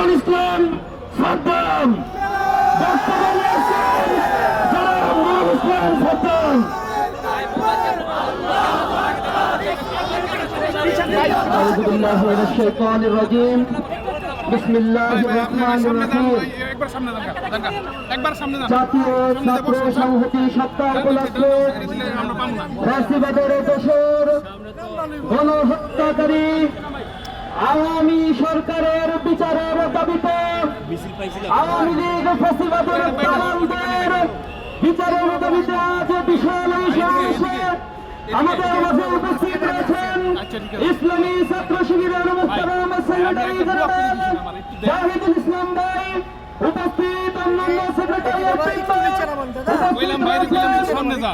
নজরুল ইসলাম সাদ্দাম বর্তমানে আছেন জনাব নুরুল ইসলাম সাদ্দাম أعوذ بالله من الشيطان الرجيم بسم الله الرحمن الرحيم একবার সামনে যান জানকা একবার সামনে যান জাতীয় ছাত্র সংহতি সপ্তাহ উপলক্ষে আমরা পাবো না ফ্যাসিবাদের দোষর গণহত্যাকারী আওয়ামী সরকারের বিচারের দাবিতে আওয়ামী লীগ ফ্যাসিবাদের দালালদের বিচারের দাবিতে আজ বিশাল সমাবেশে আমাদের মাঝে উপস্থিত রয়েছেন ইসলামী ছাত্র শিবিরের মুখতারাম সেক্রেটারি জেনারেল জাহিদুল ইসলাম ভাই উপস্থিত অন্যান্য সেক্রেটারি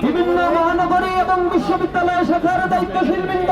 বিভিন্ন মহানগরী এবং বিশ্ববিদ্যালয় শাখার দায়িত্বশীল বৃন্দ।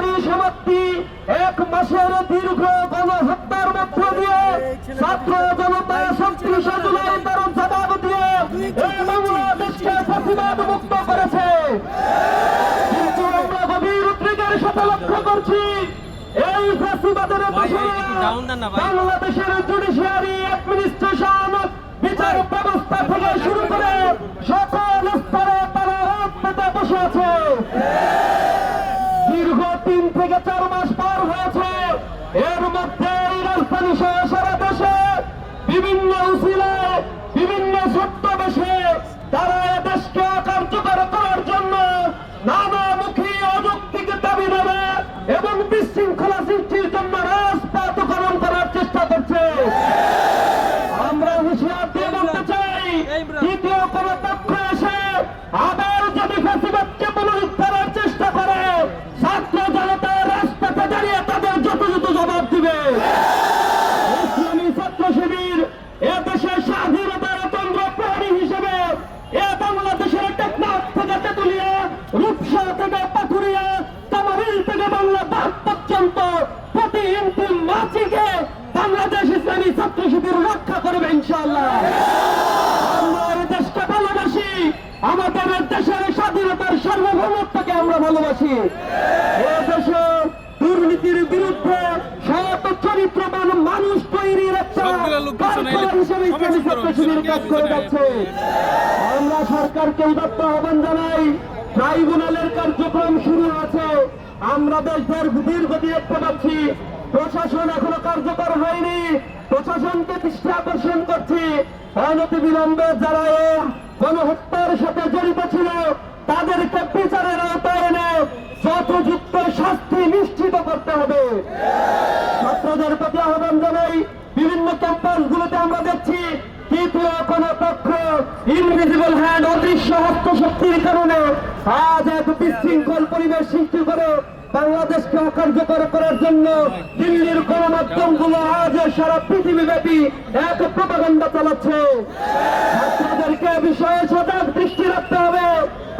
পরিসমাপ্তি এক মাসের দীর্ঘ গণহত্যার মধ্য দিয়ে ছাত্র জনতা সন্ত্রিশে জুলাই তার জবাব দিয়ে এই বাংলাদেশকে ফাঁসিবাদ মুক্ত করেছে। কিন্তু আমরা গভীর উদ্বেগের সাথে লক্ষ্য করছি। এই ফাঁসিবাদের বাংলাদেশের জুডিশিয়ারি অ্যাডমিনিস্ট্রেশন বিচার ব্যবস্থা থেকে শুরু করে সকল স্তরে তারা বসে আছে। দীর্ঘ তিন থেকে চার মাস পার হয়েছে। এর মধ্যে রাজধানী সহ সারা দেশে বিভিন্ন উচিলায় বিভিন্ন সত্য বেশে তারা দেশকে কার্যকর জবাব ইসলামী ছাত্র শিবির এ দেশের স্বাধীনতার তন্ত্র প্রহরী হিসেবে এ বাংলাদেশের টেকনাফ থেকে তেতুলিয়া, রূপসা থেকে পাথুরিয়া তামারিল থেকে বাংলা বাদ পর্যন্ত প্রতি ইঞ্চি মাছিকে বাংলাদেশ ইসলামী ছাত্র শিবির রক্ষা করবে ইনশাআল্লাহ। আমাদের দেশের স্বাধীনতার সার্বভৌমত্বকে আমরা ভালোবাসি। এ দেশে দুর্নীতির বিরুদ্ধে সৎ চরিত্রবান মানুষ তৈরির একটা সবগুলো লোক পিছনে কারখানা হিসেবে ইসলামী সমাজ ছাত্র শিবির কাজ করে যাচ্ছে আমরা সরকারকে উদাত্ত আহ্বান জানাই ট্রাইব্যুনালের কার্যক্রম শুরু আছে আমরা দেশের দীর্ঘ দেখতে পাচ্ছি প্রশাসন এখনও কার্যকর হয়নি। প্রশাসনকে দৃষ্টি আকর্ষণ করছি। অনতি বিলম্বে যারা গণহত্যার সাথে জড়িত ছিল তাদেরকে বিচারের আওতায় এনে যথযুক্ত শাস্তি নিশ্চিত করতে হবে। ছাত্রদের প্রতি আহ্বান জানাই বিভিন্ন ক্যাম্পাস গুলোতে আমরা দেখছি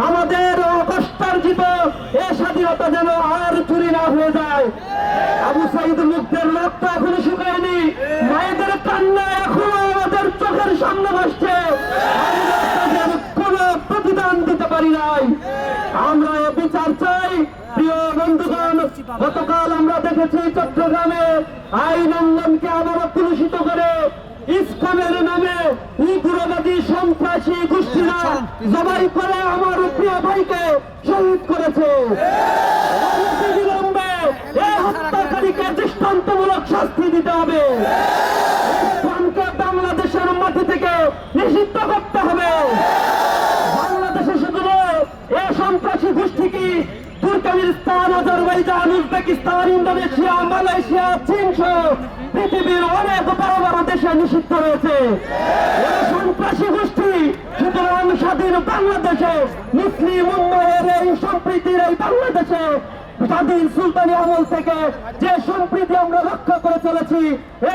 আমাদের এ স্বাধীনতা যেন আর চুরি না হয়ে যায়। আবু সাইদ মুক্তের রক্ত এখনও শুকায়নি মায়েদের কান্না এখনও আমাদের চোখের সামনে ভাসছে আমরা তাদের কোনো প্রতিদান দিতে পারি নাই আমরা এ বিচার চাই প্রিয় বন্ধুগণ গতকাল আমরা দেখেছি চট্টগ্রামে। আইন অঙ্গনকে আবারও কলুষিত করে। ইসলামের নামে উগ্রবাদী সন্ত্রাসী গোষ্ঠীরা জবাই করে আমার প্রিয় ভাইকে শহীদ করেছে। বিলম্বে এই হত্যাকারীকে দৃষ্টান্তমূলক শাস্তি দিতে হবে ইসলামকে বাংলাদেশের মাটি থেকে নিষিদ্ধ করতে হবে বাংলাদেশে শুধু নয় এ সন্ত্রাসী গোষ্ঠী কি Turkmenistan Azerbaijan Uzbekistan Indonesia, Malaysia চীন সহ পৃথিবীর অনেক বড় বড় দেশে নিষিদ্ধ রয়েছে। সন্ত্রাসী গোষ্ঠী। সুতরাং স্বাধীন বাংলাদেশে, মুসলিম উন্নয়নের এই সম্প্রীতির এই বাংলাদেশে, স্বাধীন সুলতানি আমল থেকে যে সম্প্রীতি আমরা রক্ষা করে চলেছি,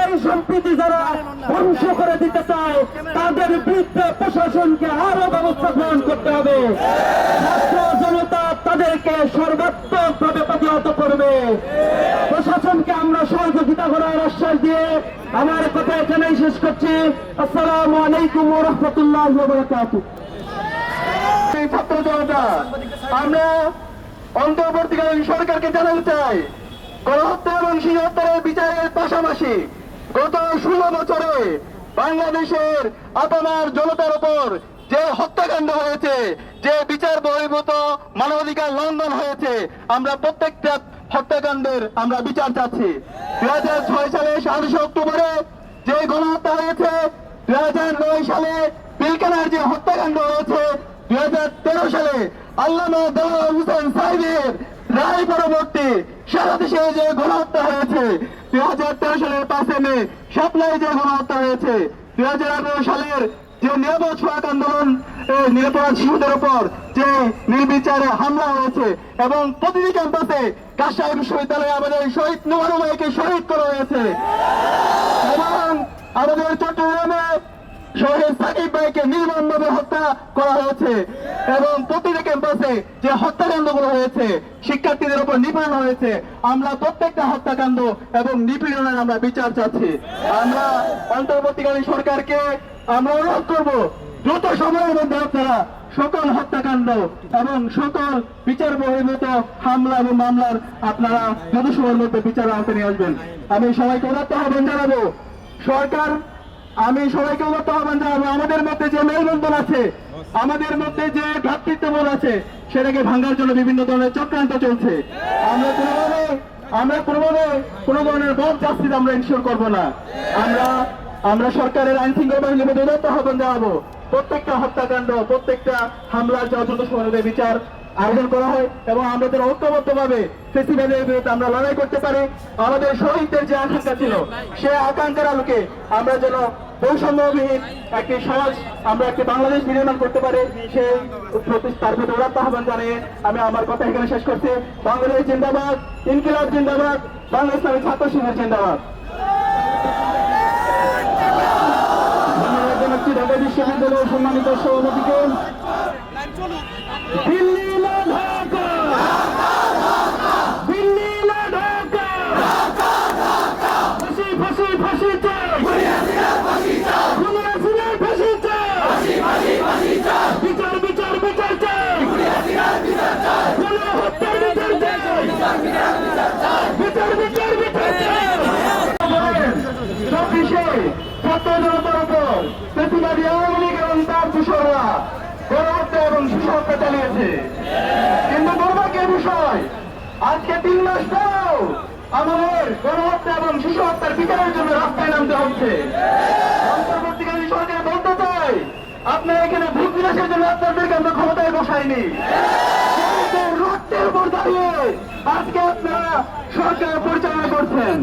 এই সম্প্রীতি যারা ধ্বংস করে দিতে চায়, তাদের বিরুদ্ধে প্রশাসনকে আরও ব্যবস্থা গ্রহণ করতে হবে। জনতা তাদেরকে সর্বাত্মকভাবে প্রতিহত করবে প্রশাসনকে আমরা সহযোগিতা করার আশ্বাস দিয়ে আমার কথা এখানেই শেষ করছি। আসসালামু আলাইকুম রহমতুল্লাহ বরকাতুহ। এই ছাত্র জনতা, আমরা অন্তর্বর্তীকালীন সরকারকে জানাতে চাই, গণহত্যা এবং শিশুহত্যার বিচারের পাশাপাশি গত ষোলো বছরে বাংলাদেশের আপনার জনতার উপর যে হত্যাকাণ্ড হয়েছে, যে বিচার বহির্ভূত মানবাধিকার লঙ্ঘন হয়েছে, আমরা প্রত্যেকটা হত্যাকাণ্ডের আমরা বিচার চাচ্ছি। দুই হাজার ছয় সালে সাতাশে অক্টোবরে যে গণহত্যা হয়েছে, দুই হাজার নয় সালে পিলকানার যে হত্যাকাণ্ড হয়েছে, দুই হাজার তেরো সালে আল্লামা দেওয়ার হোসেন সাহেবের রায় পরবর্তী সারা দেশে যে গণহত্যা হয়েছে, দুই হাজার তেরো সালের পাঁচে মে সাপ্লাই যে গণহত্যা হয়েছে, দুই হাজার আঠারো সালের যে নিরাপদ সোহাগ আন্দোলন এ, নিরাপরাধ শিশুদের উপর যে নির্বিচারে হামলা হয়েছে এবং প্রতিটি ক্যাম্পাসে কাজশাহী বিশ্ববিদ্যালয়ে আমাদের শহীদ শহীদ করা হয়েছে। এবং আমাদের চট্টগ্রামে শহীদ সাকিব ভাইকে নির্মমভাবে হত্যা করা হয়েছে এবং প্রতিটি ক্যাম্পাসে যে হত্যাকাণ্ডগুলো হয়েছে শিক্ষার্থীদের উপর নিপীড়ন হয়েছে আমরা প্রত্যেকটা হত্যাকাণ্ড এবং নিপীড়নের আমরা বিচার চাচ্ছি। আমরা অন্তর্বর্তীকালীন সরকারকে আমরা অনুরোধ করব দ্রুত সময়ের মধ্যে আপনারা সকল হত্যাকাণ্ড এবং সকল বিচার বহির্ভূত হামলা এবং মামলার আপনারা দ্রুত সময়ের মধ্যে বিচার আনতে নিয়ে আসবেন। আমি সবাইকে উদাত্ত আহ্বান জানাব। সরকার, আমি সবাইকে উদাত্ত আহ্বান জানাব। আমাদের মধ্যে যে মেলবন্ধন আছে, আমাদের মধ্যে যে ভ্রাতৃত্ববোধ আছে, সেটাকে ভাঙার জন্য বিভিন্ন ধরনের চক্রান্ত চলছে। আমরা কোনোভাবে আমরা কোনোভাবে কোনো ধরনের বদ জাস্তিস আমরা ইনশিওর করব না। আমরা আমরা সরকারের আইন শৃঙ্খলা বাহিনীর মধ্যে উদাত্ত আহ্বান জানাব। প্রত্যেকটা হত্যাকাণ্ড, প্রত্যেকটা হামলার যত সময় বিচার আয়োজন করা হয় এবং আমরা যেন ঐক্যবদ্ধভাবে ফেস্টিভ্যালের বিরুদ্ধে আমরা লড়াই করতে পারি। আমাদের শহীদদের যে আকাঙ্ক্ষা ছিল, সে আকাঙ্ক্ষার আলোকে আমরা যেন বৈষম্যবিহীন একটি সমাজ, আমরা একটি বাংলাদেশ নির্মাণ করতে পারি। সেই তার প্রতি উদাত্ত আহ্বান জানিয়ে আমি আমার কথা এখানে শেষ করছি। বাংলাদেশ জিন্দাবাদ, ইনকিলাব জিন্দাবাদ বাংলা ইসলামী ছাত্র শিবির জিন্দাবাদ। বিশ্ববিদ্যালয়ের সম্মানিত সভাপতিকে দিল্লি না ঢাকা দিল্লি না ঢাকা ফাঁসি ফাঁসি ফাঁসি চাই খুনি হাসিনার ফাঁসি চাই বিচার বিচার বিচার চাই খুনি হত্যার বিচার চাই বিচার বিচার বিচার চাই চব্বিশে ছাত্র জনতার উপর প্রতিবাদী আওয়ামী লীগ এবং তার দূষণরা গণহত্যা এবং শিশু চালিয়েছে। কিন্তু দুর্ভাগ্যের বিষয়? আজকে তিন মাস পরেও আমাদের গণহত্যা এবং শিশু বিচারের জন্য রাস্তায় নামতে হচ্ছে। অন্তর্বর্তীকালীন সরকার বলতে চাই আপনারা এখানে ভোট বিলাসের জন্য আপনাদেরকে আমরা ক্ষমতায় বসাইনি রক্তের উপর দাঁড়িয়ে আজকে আপনারা সরকার পরিচালনা করছেন।